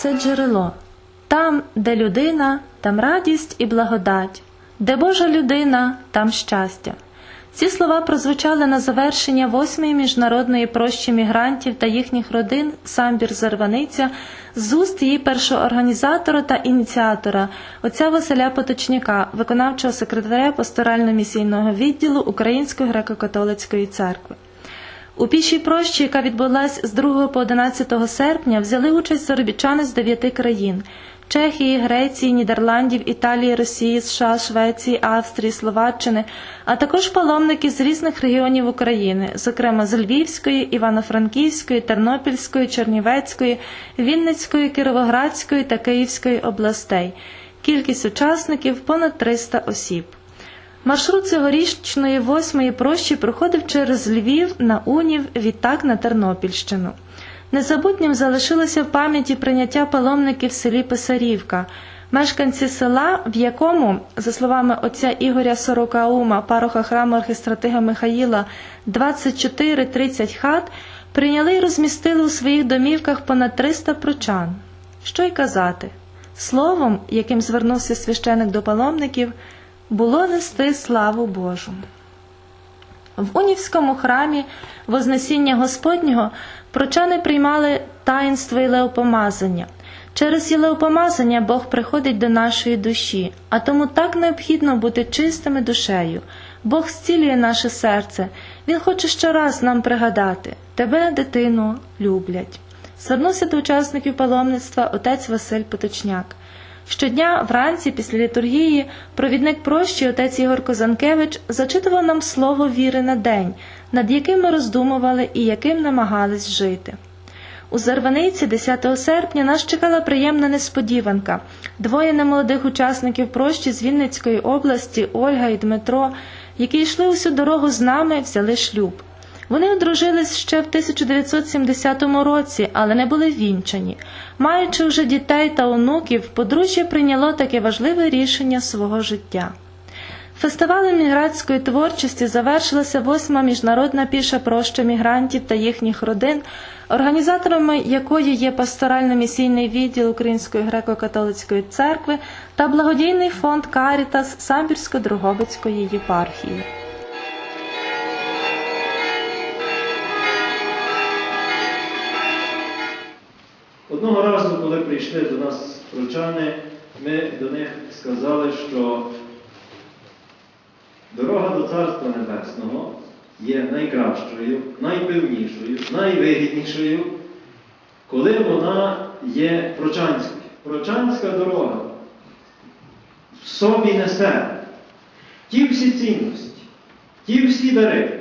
це джерело. Там, де людина, там радість і благодать, де Божа людина, там щастя. Ці слова прозвучали на завершення восьмої міжнародної прощі мігрантів та їхніх родин Самбір Зарваниця з уст її першого організатора та ініціатора, отця Василя Поточняка, виконавчого секретаря пасторально-місійного відділу Української греко-католицької церкви. У пішій прощі, яка відбулась з 2 по 11 серпня, взяли участь заробітчани з дев'яти країн: Чехії, Греції, Нідерландів, Італії, Росії, США, Швеції, Австрії, Словаччини, а також паломники з різних регіонів України, зокрема з Львівської, Івано-Франківської, Тернопільської, Чернівецької, Вінницької, Кіровоградської та Київської областей. Кількість учасників понад 300 осіб. Маршрут цьогорічної восьмої прощі проходив через Львів на Унів, відтак на Тернопільщину. Незабутнім залишилося в пам'яті прийняття паломників в селі Писарівка. Мешканці села, в якому, за словами отця Ігоря Сорокаума, пароха храму архістратига Михаїла, 24-30 хат, прийняли і розмістили у своїх домівках понад 300 прочан. Що й казати? Словом, яким звернувся священик до паломників, було нести славу Божу. В Унівському храмі Вознесіння Господнього прочани приймали таїнство ілеопомазання. Через ілеопомазання Бог приходить до нашої душі, а тому так необхідно бути чистими душею. Бог зцілює наше серце. Він хоче щораз нам пригадати тебе, дитину, люблять. Звернувся до учасників паломництва отець Василь Поточняк. Щодня вранці після літургії провідник прощі отець Ігор Козанкевич зачитував нам слово віри на день, над яким ми роздумували і яким намагались жити. У Зарваниці 10 серпня нас чекала приємна несподіванка. Двоє немолодих учасників прощі з Вінницької області, Ольга і Дмитро, які йшли усю дорогу з нами, взяли шлюб. Вони одружились ще в 1970 році, але не були вінчані. Маючи вже дітей та онуків, подружжя прийняло таке важливе рішення свого життя. Фестивалем міграцької творчості завершилася восьма міжнародна піша проща мігрантів та їхніх родин, організаторами якої є пасторально-місійний відділ Української греко-католицької церкви та благодійний фонд Карітас Самбірсько-Дрогобицької єпархії. Одного разу, коли прийшли до нас прочани, ми до них сказали, що дорога до Царства Небесного є найкращою, найпевнішою, найвигіднішою, коли вона є прочанською. Прочанська дорога в собі несе ті всі цінності, ті всі дари,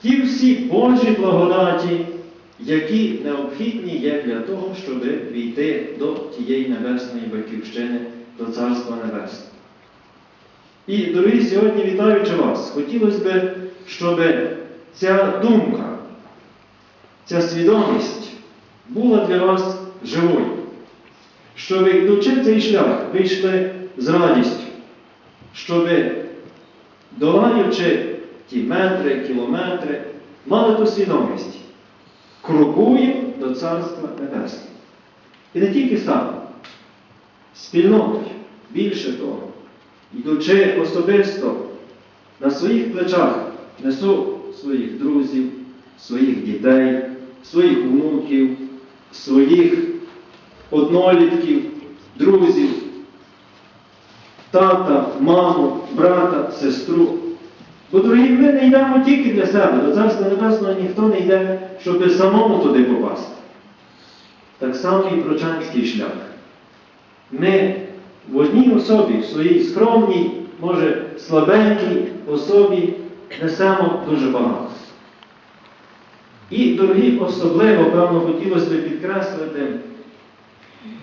ті всі Божі благодаті, які необхідні є для того, щоб війти до тієї небесної батьківщини, до Царства Небесного. І, дорогі, сьогодні, вітаючи вас, хотілося б, щоб ця думка, ця свідомість була для вас живою, щоб йдучи цей шлях, ви йшли з радістю, щоб, долаючи ті метри, кілометри, мали ту свідомість. Крокуємо до Царства Небесного. І не тільки сам, спільнотою, більше того, йдучи особисто на своїх плечах, несу своїх друзів, своїх дітей, своїх внуків, своїх однолітків, друзів, тата, маму, брата, сестру. Бо, дорогі, ми не йдемо тільки для себе, до Царства Небесного ніхто не йде, щоб самому туди попасти. Так само і прочанський шлях. Ми в одній особі, в своїй скромній, може слабенькій особі несемо дуже багато. І, дорогі, особливо, певно, хотілося б підкреслити,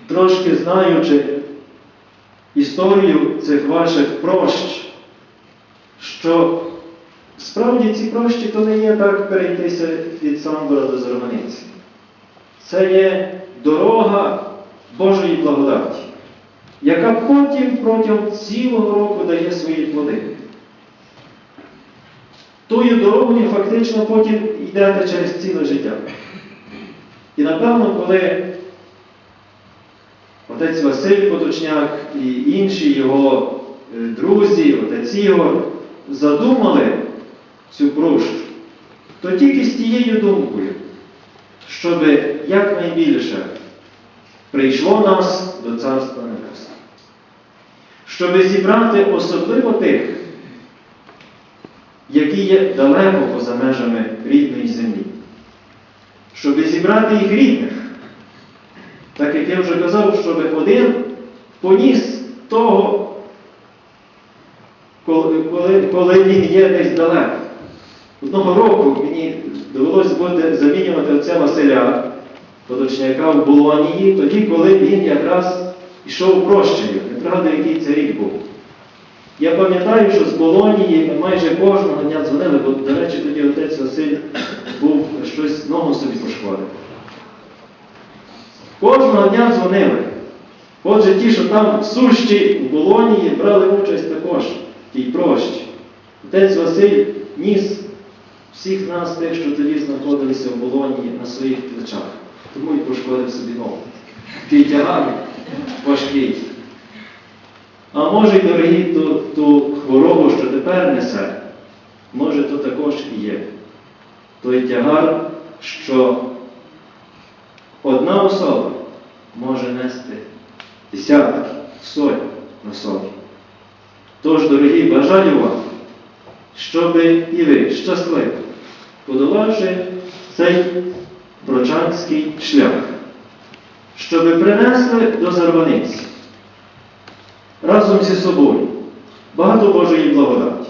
трошки знаючи історію цих ваших прощ, що справді ці прощі то не є так перейтися від Самбора до Зарваниці. Це є дорога Божої благодаті, яка потім протягом цілого року дає свої плоди. Тою дорогою фактично потім йдете через ціле життя. І напевно, коли отець Василь Поточняк і інші його е, друзі, отець Ігор, задумали цю прощу, то тільки з тією думкою, щоб якнайбільше прийшло нас до Царства Небесного. Щоб зібрати особливо тих, які є далеко поза межами рідної землі, щоб зібрати їх рідних. Так як я вже казав, щоб один поніс того, коли, коли, коли він є десь далеко. Одного року мені довелося буде замінювати отця Василя, Подочняка в Болонії, тоді, коли він якраз йшов прощею. Не пригадую, який це рік був. Я пам'ятаю, що з Болонії майже кожного дня дзвонили, бо, до речі, тоді отець Василь був щось ногу собі пошкодив. Кожного дня дзвонили. Отже, ті, що там сущі в Болонії, брали участь також тій прощі. Отець Василь ніс всіх нас, тих, що тоді знаходилися в Болонії, на своїх плечах. Тому і пошкодив собі ногу. Такий тягар важкий. А може, дорогі, ту, ту хворобу, що тепер несе, може, то також і є. Той тягар, що одна особа може нести десятки, сотні на собі. Тож, дорогі, бажаю вам, щоб і ви щасливо, подолавши цей прочанський шлях, щоб принесли до зарваниці разом зі собою багато Божої благодаті,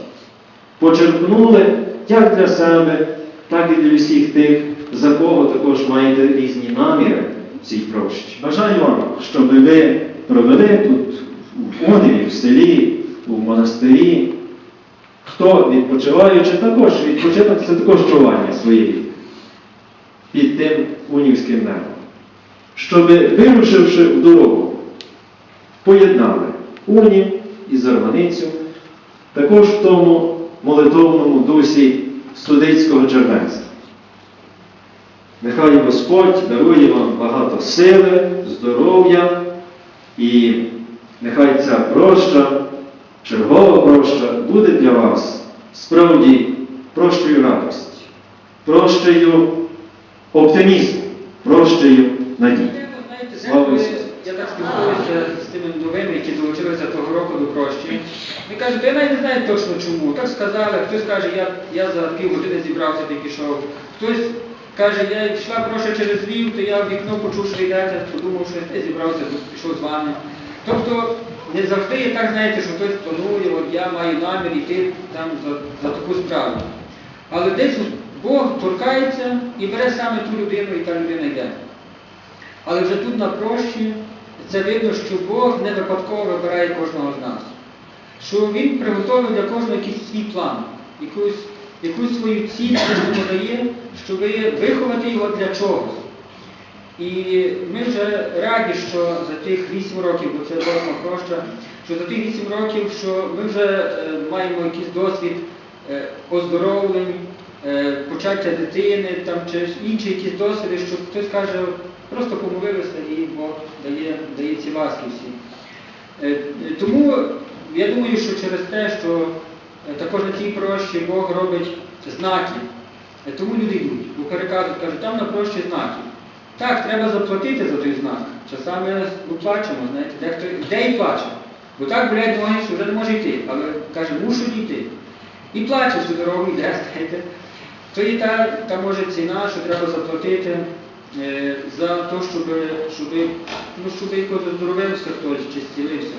почерпнули як для себе, так і для всіх тих, за кого також маєте різні наміри в цій прощі. Бажаю вам, щоб ви провели тут в Уневі, в селі, у монастирі, хто відпочиваючи, також відпочинок це також чування своєї під тим унівським небом. Щоб, вирушивши в дорогу, поєднали унів і зарваницю, також в тому молитовному дусі студентського червенства. Нехай Господь дарує вам багато сили, здоров'я і нехай ця проща, чергова проща буде для вас справді прощою радості, прощею оптимізму, прощею надії. Слава Ісусу. я так спілкуюся з тими новими, які долучилися того року до прощі. Вони кажуть, я навіть не знаю точно чому. Так сказали, хтось каже, я, я за півгодини зібрався та й пішов. Хтось каже, я йшла проща через Львів, то я в вікно почув, що йдете, подумав, що я зібрався, пішов з вами. Тобто не завжди є так, знаєте, що хтось планує, от я маю намір йти там за, за таку справу. Але десь Бог торкається і бере саме ту людину, і та людина йде. Але вже тут на прощі це видно, що Бог не випадково вибирає кожного з нас. Що Він приготовив для кожного якийсь свій план, якусь, якусь свою ціль йому дає, щоб виховати його для чогось. І ми вже раді, що за тих 8 років, бо це дорога проща, що за тих 8 років, що ми вже е, маємо якийсь досвід е, оздоровлень, е, почаття дитини там, чи інші якісь досвіди, що хтось каже, просто помолилися і Бог дає, дає ці ласки всі. Тому я думаю, що через те, що також на цій прощі Бог робить знаки, тому люди йдуть, бо переказують, кажуть, там на прощі знаки. Так, треба заплатити за той знак. Часами ми плачемо, знаєте, дехто йде і плаче. Бо так болять ноги, що вже не може йти, але каже, мушу йти. І плаче всю дорогу, йде, знаєте. То є та, та може ціна, що треба заплатити е, за те, щоб, щоб, ну, щоб якось оздоровився хтось чи зцілився.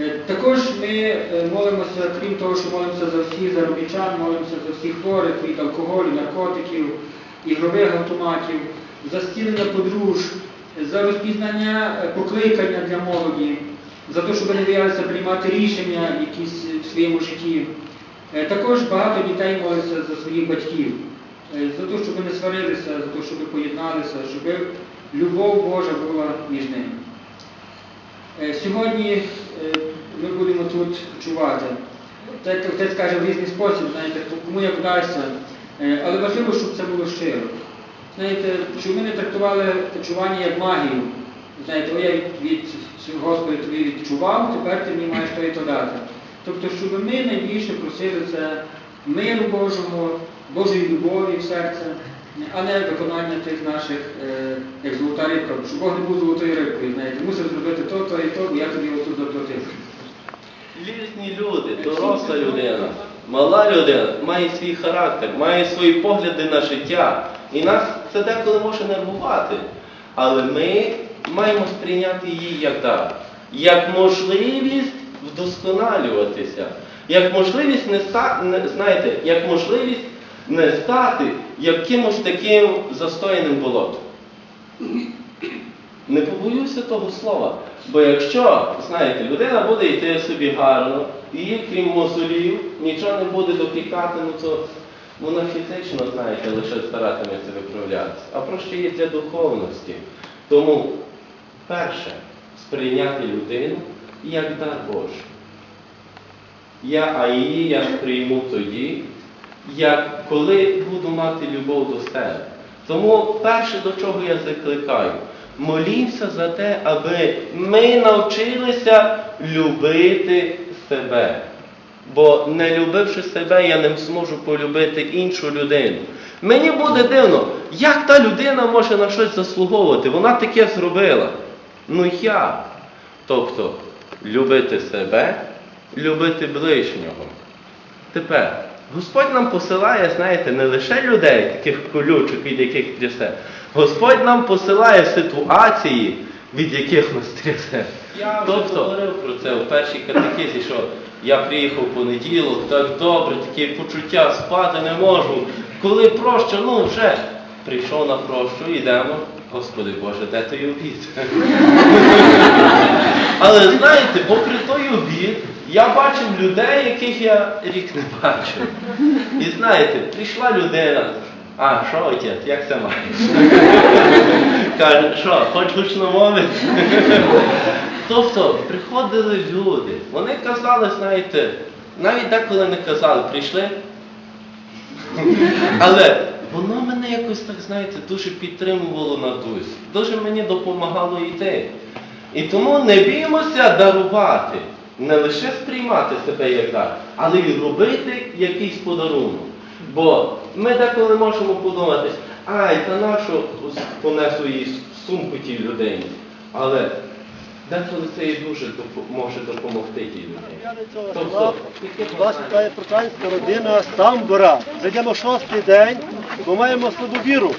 Е, Також ми е, молимося, крім того, що молимося за всіх заробітчан, молимося за всіх хворих від алкоголю, наркотиків, ігрових автоматів, за зцілення подруж, за розпізнання е, покликання для молоді, за те, щоб вони боялися приймати рішення якісь в своєму житті. Е, Також багато дітей моляться за своїх батьків, е, за те, щоб не сварилися, за те, щоб поєдналися, щоб любов Божа була між ними. Е, Сьогодні е, ми будемо тут чувати. Отець каже в різний спосіб, знаєте, кому як вдасться. Е, Але важливо, щоб це було щиро. Знаєте, щоб ми не трактували чування як магію, знаєте, о, я від, від Господи тобі відчував, тепер ти мені маєш то і то дати. Тобто, щоб ми найбільше просили це миру Божого, Божої любові в серце, а не виконання тих наших, е, як золота рибка, щоб Бог не був золотою рибкою, знаєте, мусив зробити то, то і то, бо я тобі отут заплатив. Різні люди, доросла людина, мала людина має свій характер, має свої погляди на життя. І нас це деколи може нервувати. Але ми маємо сприйняти її як дар, як можливість вдосконалюватися, як можливість не ста, знаєте, як можливість не стати якимось таким застояним болотом. Не побоюся того слова. Бо якщо, знаєте, людина буде йти собі гарно, і крім мозолів, нічого не буде допікати, ну то вона фізично, знаєте, лише старатиметься виправлятися. А проще є для духовності. Тому, перше, сприйняти людину як дар Божий. Я, а її я сприйму тоді, як коли буду мати любов до себе. Тому перше, до чого я закликаю, молімся за те, аби ми навчилися любити себе. Бо не любивши себе, я не зможу полюбити іншу людину. Мені буде дивно, як та людина може на щось заслуговувати. Вона таке зробила. Ну як? Тобто, любити себе, любити ближнього. Тепер, Господь нам посилає, знаєте, не лише людей, таких колючок, від яких трясе. Господь нам посилає ситуації, від яких нас трясе. Я вже Тобто- говорив про це у першій катехизі, що я приїхав в понеділок, так добре, такі почуття спати не можу. Коли прощу, ну вже прийшов на прощу, йдемо. Господи Боже, де той обід? Але знаєте, попри той обід, я бачив людей, яких я рік не бачив. І знаєте, прийшла людина. А, що отець, як це маєш? Каже, що, хоч гучно мовити? Тобто приходили люди, вони казали, знаєте, навіть деколи не казали, прийшли. Але воно мене якось так, знаєте, дуже підтримувало на дусі, дуже мені допомагало йти. І тому не біймося дарувати, не лише сприймати себе як дар, але й робити якийсь подарунок. Бо ми деколи можемо подумати, ай, та нащо понесу її сумку тій людині. Але деколи це і дуже може допомогти тій людині. Тобто, таке Вас вітає прочанська родина Самбора. Зайдемо шостий день, бо маємо слабу віру.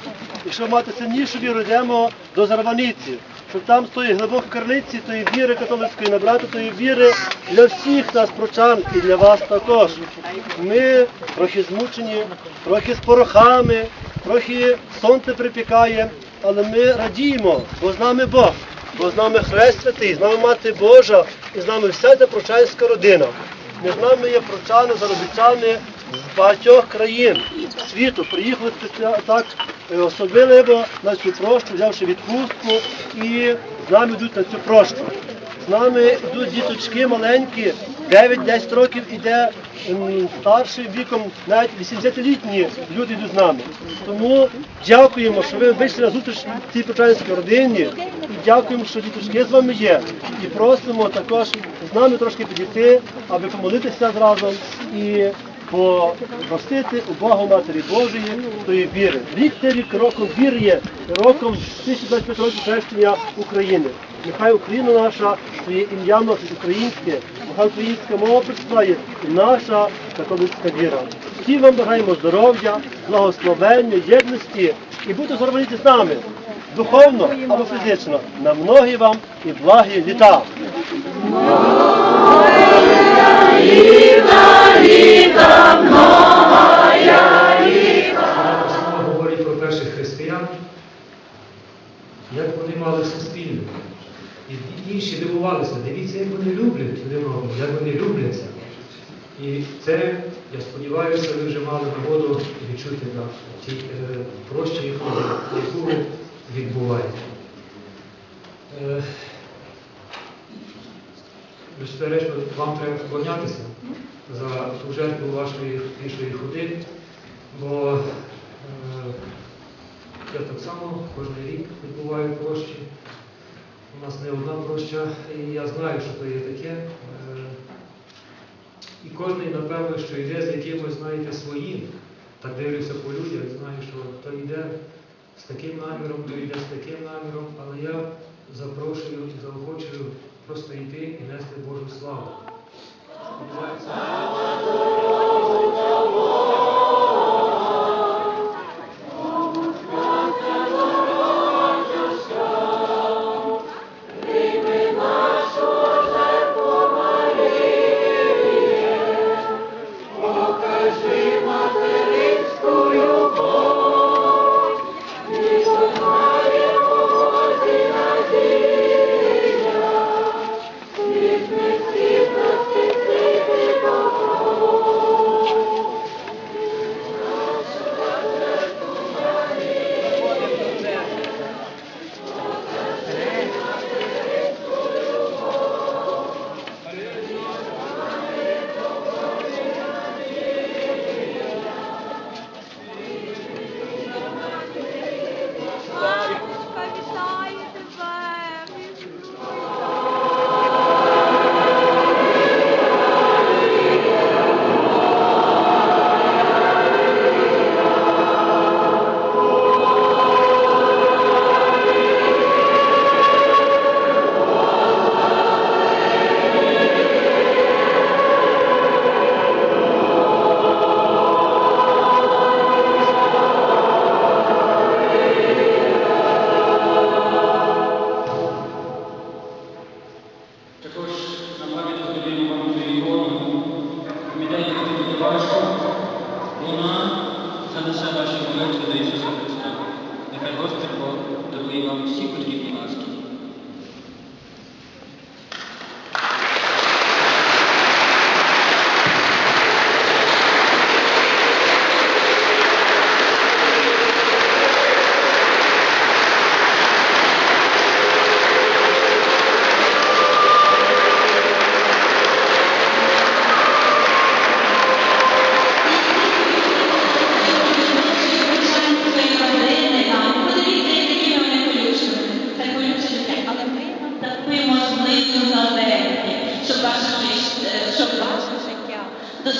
І щоб мати сильнішу віру, йдемо до Зарваниці. Щоб там з тої глибокої карлиці, тої віри католицької, набрати тої віри для всіх нас прочан і для вас також. Ми трохи змучені, трохи з порохами, трохи сонце припікає, але ми радіємо, бо з нами Бог. Бо з нами Хрест Святий, з нами Мати Божа, і з нами вся ця прочанська родина. Між нами є прочани, заробітчани з багатьох країн світу. Приїхали так е, особливо на цю прощу, взявши відпустку, і з нами йдуть на цю прощу. З нами йдуть діточки маленькі, 9-10 років іде м, старшим віком, навіть 80-літні люди йдуть з нами. Тому дякуємо, що ви вийшли на зустріч цій прочанській родині. І дякуємо, що діточки з вами є. І просимо також з нами трошки підійти, аби помолитися разом і попросити у Бога Матері Божої тої віри. Рік це рік роком віри є, роком 1025 років хрещення України. Нехай Україна наша, своє ім'я носить українське, нехай українська мова представляє і наша католицька віра. Всім вам бажаємо здоров'я, благословення, єдності і бути зорваніті з нами духовно або фізично. На многі вам і благі літа. Слава говорить про перших християн, як вони мали все. І інші дивувалися, дивіться, як вони люблять один одного, як вони любляться. І це, я сподіваюся, ви вже мали нагоду відчути на тій е, прощі, яку ви відбуваєте. Е, Безперечно, вам треба вклонятися за ту жертву вашої пішої ходи, бо е, я так само кожен рік відбуваю прощі. У нас не одна проща, і я знаю, що то є таке. Е, І кожен, напевно, що йде з якимось, знаєте, своїм. Так дивлюся по людях, знаю, що то йде з таким наміром, то йде з таким наміром, але я запрошую і заохочую просто йти і нести Божу славу.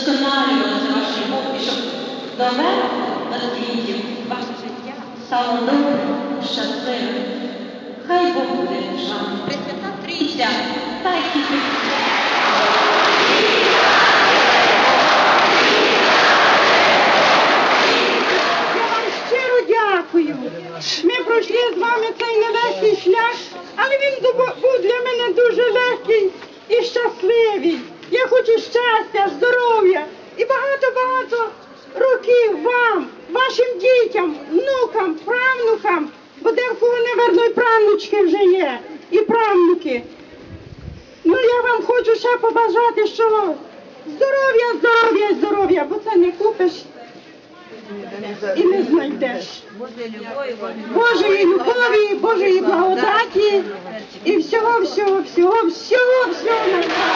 Досконалювалося вашій мові, щоб до світів ваше життя стало добрим, щасливим. Хай Бог буде вам. Пресвята Трійця, дай тільки. Я вам щиро дякую. Ми пройшли з вами цей нелегкий шлях, але він дубо- був для мене дуже легкий і щасливий. Я хочу щастя, здоров'я і багато-багато років вам, вашим дітям, внукам, правнукам, бо декого неверно і правнучки вже є, і правнуки. Ну я вам хочу ще побажати, що здоров'я, здоров'я, здоров'я, бо це не купиш і не знайдеш. Божої любові, Божої благодаті і всього, всього, всього, всього, всього найкращого.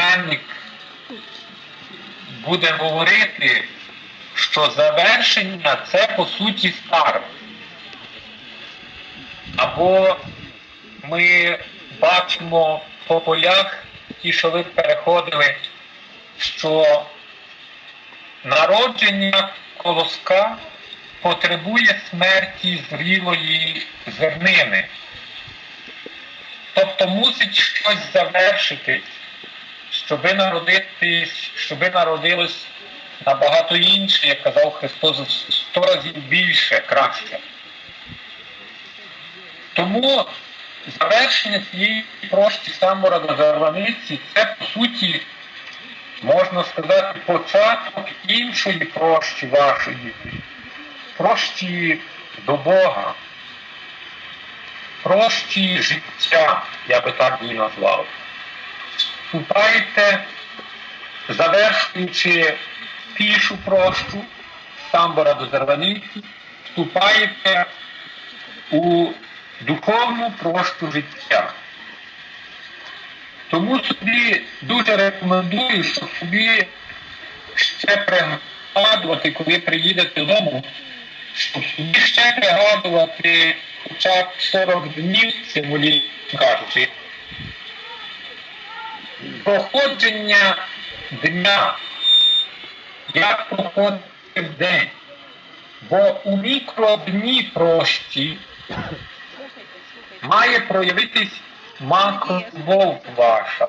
письменник буде говорити, що завершення це по суті старт. Або ми бачимо по полях, ті, що ви переходили, що народження колоска потребує смерті зрілої зернини. Тобто мусить щось завершити, щоби народитись, щоби народилось набагато інше, як казав Христос, сто разів більше, краще. Тому завершення цієї прощі самора зарваниці це по суті, можна сказати, початок іншої прощі вашої, прощі до Бога, прощі життя, я би так її назвав. Вступайте, завершуючи пішу прощу самбора до зарваниці, вступаєте у духовну прощу життя. Тому собі дуже рекомендую, щоб собі ще пригадувати, коли приїдете додому, щоб собі ще пригадувати хоча б 40 днів символічно кажучи. Проходження дня, як проходив день. Бо у мікродні прощі має проявитись макровов ваша.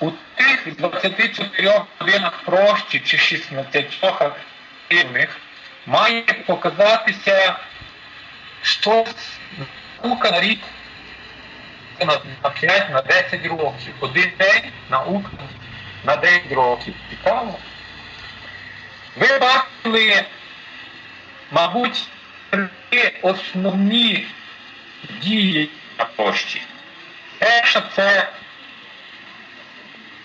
У тих 24 годинах прощі чи 16 активних має показатися щось наука на рік на 5, на 10 років. Один день наука на 10 років. Цікаво? Ви бачили, мабуть, три основні дії на пошті. Перша це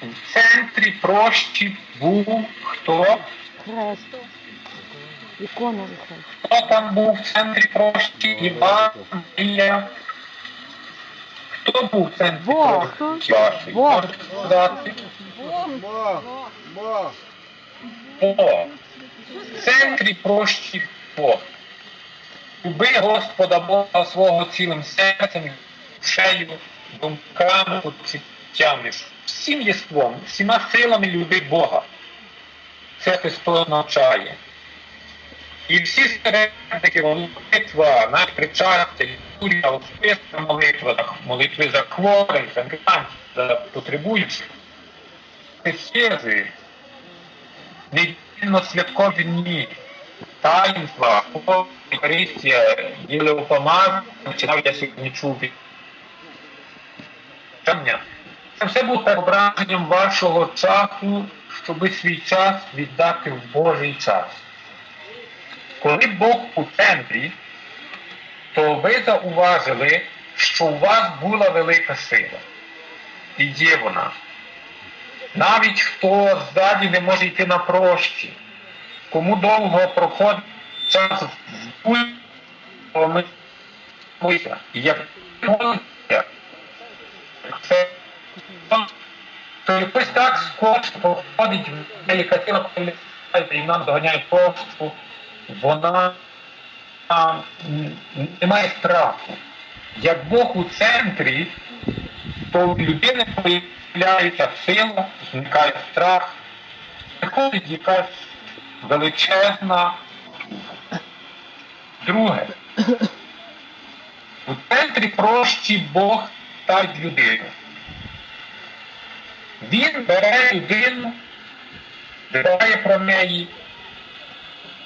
в центрі прощі був хто? Хто там був в центрі прощі? Іван, Ілля? Хто був в центрі прощі? вашої? Можете сказати? Бог. В центрі прощі Бог. Люби Господа Бога свого цілим серцем, душею, думками, почуттями, всім єством, всіма силами люби Бога. Це Христос навчає. І всі середники, молитва, навіть причастя, літургія, особиста молитва, молитви за хворих, за мігрантів, за потребуючих, катехези, недільно святкові дні, таїнства, Евхаристія, ділеопомазання, чи навіть я сьогодні чув Це все буде ображенням вашого часу, щоби свій час віддати в Божий час. Коли Бог у центрі, то ви зауважили, що у вас була велика сила. І є вона. Навіть хто ззаді не може йти на прощі, кому довго проходить час. І як це то якось так скорше проходить велика сила, коли і нам доганяють просто, вона не має страху. Як Бог у центрі, то в людини появляється сила, зникає страх, приходить якась величезна. Друге. У центрі прощі Бог ставить людину. Він бере людину, дбає про неї.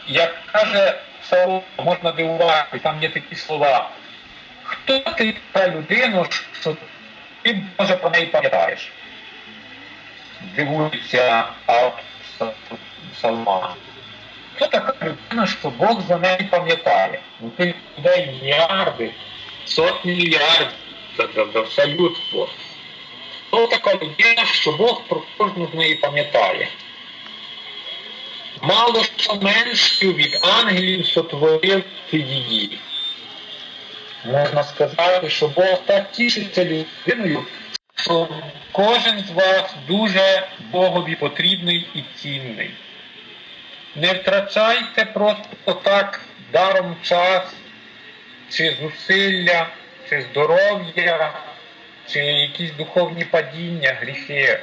Як каже Саул, можна дивувати, там є такі слова. Хто ти та людина, що ти може про неї пам'ятаєш? Дивується автор Салма. Хто така людина, що Бог за неї пам'ятає? Ну тих людей мільярди, сотні мільярдів за, все людство. Хто така людина, що Бог про кожну з неї пам'ятає? Мало що меншою від ангелів сотворив ти її. Можна сказати, що Бог так тішиться людиною, що кожен з вас дуже Богові потрібний і цінний. Не втрачайте просто так даром час, чи зусилля, чи здоров'я, чи якісь духовні падіння, гріхи.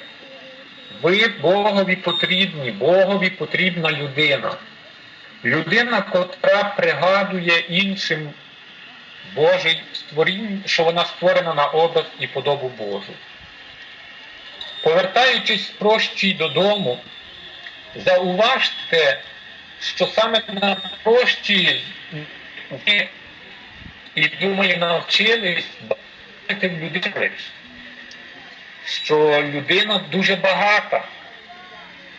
Ви Богові потрібні, Богові потрібна людина. Людина, котра пригадує іншим Божий створіння, що вона створена на образ і подобу Божу. Повертаючись з прощі додому, зауважте, що саме на прощі ви, і думаю, навчились бачити в людини, що людина дуже багата,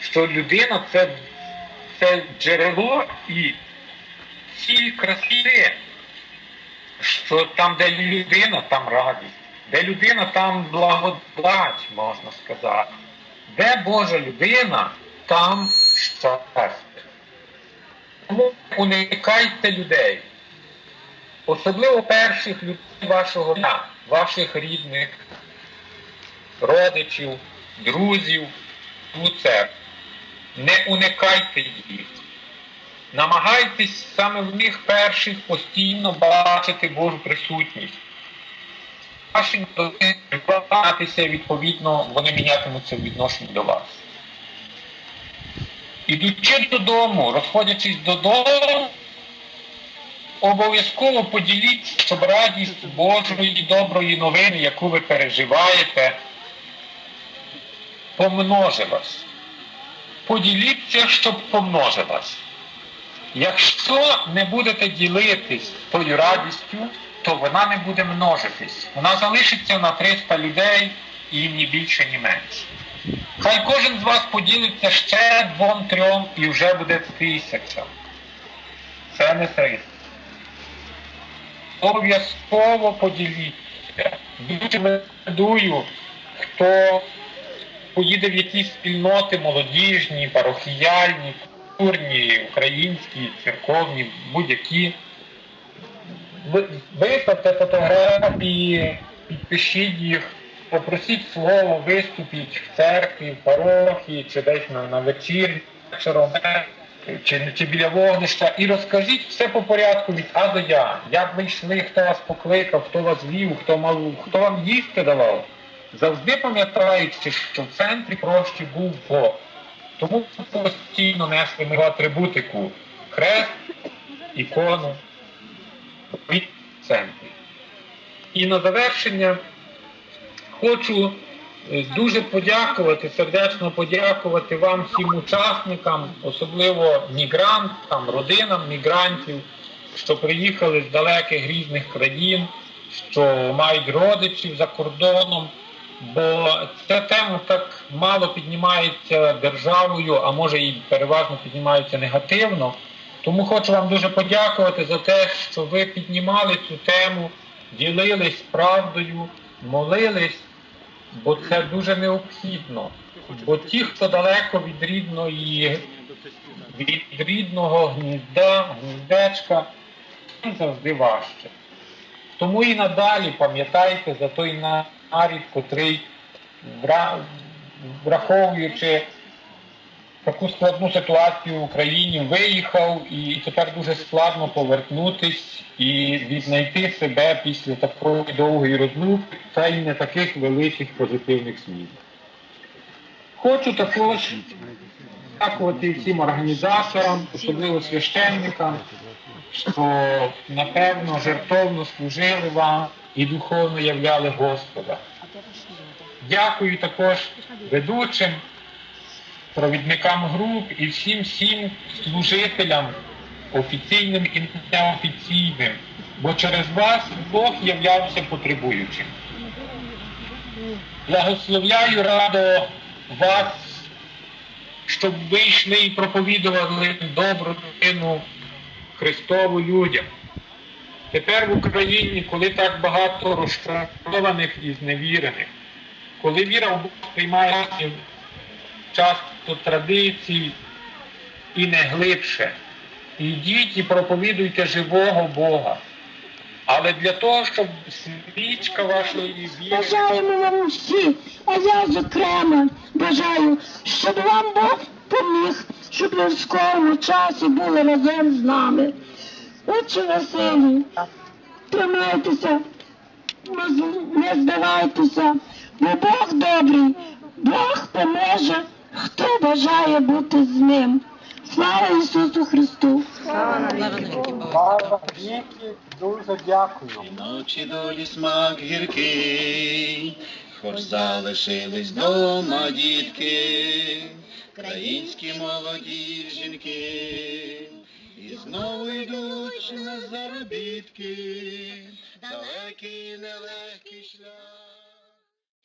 що людина це, це джерело і ціль краси, що там, де людина, там радість, де людина, там благодать, можна сказати. Де Божа людина, там щастя. Тому уникайте людей. Особливо перших людей вашого дня, ваших рідних, родичів, друзів церкву. Не уникайте їх. Намагайтесь саме в них перших постійно бачити Божу присутність. Ваші відповідно, вони мінятимуться в відношенні до вас. Ідучи додому, розходячись додому, обов'язково поділіться, щоб радість Божої доброї новини, яку ви переживаєте, помножилась. Поділіться, щоб помножилась. Якщо не будете ділитись тою радістю, то вона не буде множитись. Вона залишиться на 300 людей і ні більше, ні менше. Хай кожен з вас поділиться ще двом-трьом і вже буде тисяча. Це не 300. Обов'язково поділіться. Дуже рекомендую, хто поїде в якісь спільноти молодіжні, парохіяльні, культурні, українські, церковні, будь-які. Виставте фотографії, підпишіть їх, попросіть слово, виступіть в церкві, в парохії, чи десь на, на вечір, чи, чи біля вогнища, і розкажіть все по порядку від А до Я. Як ви йшли, хто вас покликав, хто вас вів, хто, мав, хто вам їсти давав. Завжди пам'ятаючи, що в центрі прощі був Бог. Тому постійно несли ми атрибутику хрест, ікону в центрі. І на завершення хочу е, дуже подякувати, сердечно подякувати вам всім учасникам, особливо мігрантам, родинам мігрантів, що приїхали з далеких різних країн, що мають родичів за кордоном. Бо ця тема так мало піднімається державою, а може і переважно піднімається негативно. Тому хочу вам дуже подякувати за те, що ви піднімали цю тему, ділились правдою, молились, бо це дуже необхідно. Бо ті, хто далеко від рідної, від рідного гнізда, гніздечка, їм завжди важче. Тому і надалі пам'ятайте за той нарід, котрий, враховуючи таку складну ситуацію в Україні, виїхав і тепер дуже складно повернутись і віднайти себе після такої довгої розлуки та й не таких великих позитивних змін. Хочу також дякувати всім організаторам, особливо священникам, що напевно жертовно служили вам і духовно являли Господа. Дякую також ведучим, провідникам груп і всім всім служителям, офіційним і неофіційним, бо через вас Бог являвся потребуючим. Благословляю радо вас, щоб ви йшли і проповідували добру новину Христову людям. Тепер в Україні, коли так багато розчарованих і зневірених, коли віра в Бога приймає часто традицій і не глибше, ідіть і проповідуйте живого Бога. Але для того, щоб свічка вашої віри Бажаємо вам всі, а я зокрема бажаю, щоб вам Бог поміг, щоб ви в скорому часі були разом з нами. Отче Василій, тримайтеся, не здавайтеся, бо Бог добрий, Бог поможе, хто бажає бути з ним. Слава Ісусу Христу! Слава віки, дуже дякую. Ночі долі смак гіркий, хоч залишились дома дітки, українські молоді жінки, і знову йдуть на заробітки, далекий нелегкий шлях.